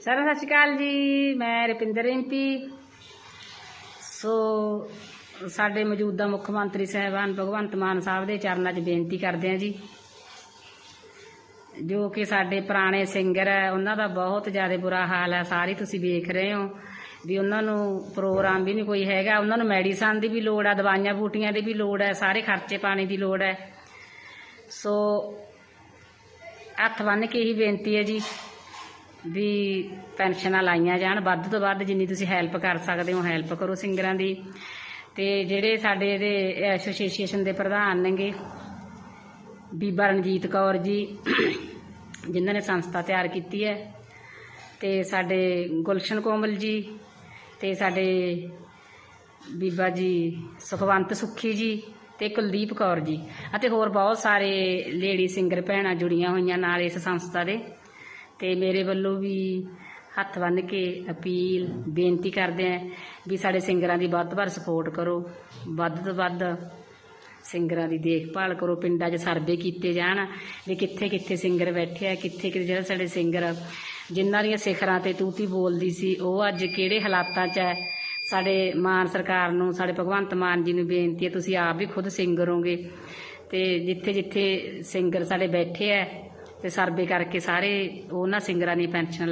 ਸਾਰਿਆਂ ਸਤਿ ਸ਼੍ਰੀ ਅਕਾਲ ਜੀ। ਮੈਂ ਰੁਪਿੰਦਰ ਰਿੰਪੀ। ਸੋ, ਸਾਡੇ ਮੌਜੂਦਾ ਮੁੱਖ ਮੰਤਰੀ ਸਾਹਿਬਾਨ ਭਗਵੰਤ ਮਾਨ ਸਾਹਿਬ ਦੇ ਚਰਨਾਂ 'ਚ ਬੇਨਤੀ ਕਰਦੇ ਹਾਂ ਜੀ, ਜੋ ਕਿ ਸਾਡੇ ਪੁਰਾਣੇ ਸਿੰਗਰ ਹੈ, ਉਹਨਾਂ ਦਾ ਬਹੁਤ ਜ਼ਿਆਦਾ ਬੁਰਾ ਹਾਲ ਹੈ। ਸਾਰੇ ਤੁਸੀਂ ਵੇਖ ਰਹੇ ਹੋ ਵੀ ਉਹਨਾਂ ਨੂੰ ਪ੍ਰੋਗਰਾਮ ਵੀ ਨਹੀਂ ਕੋਈ ਹੈਗਾ। ਉਹਨਾਂ ਨੂੰ ਮੈਡੀਸਨ ਦੀ ਵੀ ਲੋੜ ਹੈ, ਦਵਾਈਆਂ ਬੂਟੀਆਂ ਦੀ ਵੀ ਲੋੜ ਹੈ, ਸਾਰੇ ਖਰਚੇ ਪਾਣੀ ਦੀ ਲੋੜ ਹੈ। ਸੋ, ਹੱਥ ਬੰਨ੍ਹ ਕੇ ਹੀ ਬੇਨਤੀ ਹੈ ਜੀ। ਵੀ ਪੈਨਸ਼ਨਾਂ ਲਾਈਆਂ ਜਾਣ, ਵੱਧ ਤੋਂ ਵੱਧ ਜਿੰਨੀ ਤੁਸੀਂ ਹੈਲਪ ਕਰ ਸਕਦੇ ਹੋ ਹੈਲਪ ਕਰੋ ਸਿੰਗਰਾਂ ਦੀ। ਤੇ ਜਿਹੜੇ ਸਾਡੇ ਇਹਦੇ ਐਸੋਸੀਏਸ਼ਨ ਦੇ ਪ੍ਰਧਾਨ ਨੇਗੇ, ਬੀਬਾ ਰਣਜੀਤ ਕੌਰ ਜੀ, ਜਿਨ੍ਹਾਂ ਨੇ ਸੰਸਥਾ ਤਿਆਰ ਕੀਤੀ ਹੈ, ਤੇ ਸਾਡੇ ਗੁਲਸ਼ਨ ਕੋਮਲ ਜੀ, ਤੇ ਸਾਡੇ ਬੀਬਾ ਜੀ ਸੁਖਵੰਤ ਸੁੱਖੀ ਜੀ, ਤੇ ਕੁਲਦੀਪ ਕੌਰ ਜੀ। ਅਤੇ ਹੋਰ ਬਹੁਤ ਸਾਰੇ ਲੇਡੀ ਸਿੰਗਰ ਭੈਣਾਂ ਜੁੜੀਆਂ ਹੋਈਆਂ ਨਾਲ ਇਸ ਸੰਸਥਾ ਦੇ। ਤੇ ਮੇਰੇ ਵੱਲੋਂ ਵੀ ਹੱਥ ਬੰਨ੍ਹ ਕੇ ਅਪੀਲ, ਬੇਨਤੀ ਕਰਦੇ ਆਂ ਵੀ ਸਾਡੇ ਸਿੰਗਰਾਂ ਦੀ ਵੱਧ ਤੋਂ ਵੱਧ ਸਪੋਰਟ ਕਰੋ। ਵੱਧ ਤੋਂ ਵੱਧ ਸਿੰਗਰਾਂ ਦੀ ਦੇਖਭਾਲ ਕਰੋ। ਪਿੰਡਾਂ 'ਚ ਸਰਵੇ ਕੀਤੇ ਜਾਣ ਵੀ ਕਿੱਥੇ ਕਿੱਥੇ ਸਿੰਗਰ ਬੈਠੇ ਆ ਕਿੱਥੇ ਕਿੱਥੇ ਜਿਹੜਾ ਸਾਡੇ ਸਿੰਗਰ ਜਿਨ੍ਹਾਂ ਦੀਆਂ ਸਿਖਰਾਂ ਤੇ ਤੂਤੀ ਬੋਲਦੀ ਸੀ, ਉਹ ਅੱਜ ਕਿਹੜੇ ਹਾਲਾਤਾਂ 'ਚ ਹੈ ਸਾਡੇ ਮਾਨ ਸਰਕਾਰ ਨੂੰ, ਸਾਡੇ ਭਗਵੰਤ ਮਾਨ ਜੀ ਨੂੰ ਬੇਨਤੀ ਹੈ ਤੁਸੀਂ ਆਪ ਵੀ ਖੁਦ ਸਿੰਗਰ ਹੋਗੇ ਤੇ ਜਿੱਥੇ ਜਿੱਥੇ ਸਿੰਗਰ ਸਾਡੇ ਬੈਠੇ ਆ ਤੇ ਸਰਵੇ ਕਰਕੇ ਸਾਰੇ ਉਹਨਾਂ ਸਿੰਗਰਾਂ ਦੀ ਪੈਨਸ਼ਨ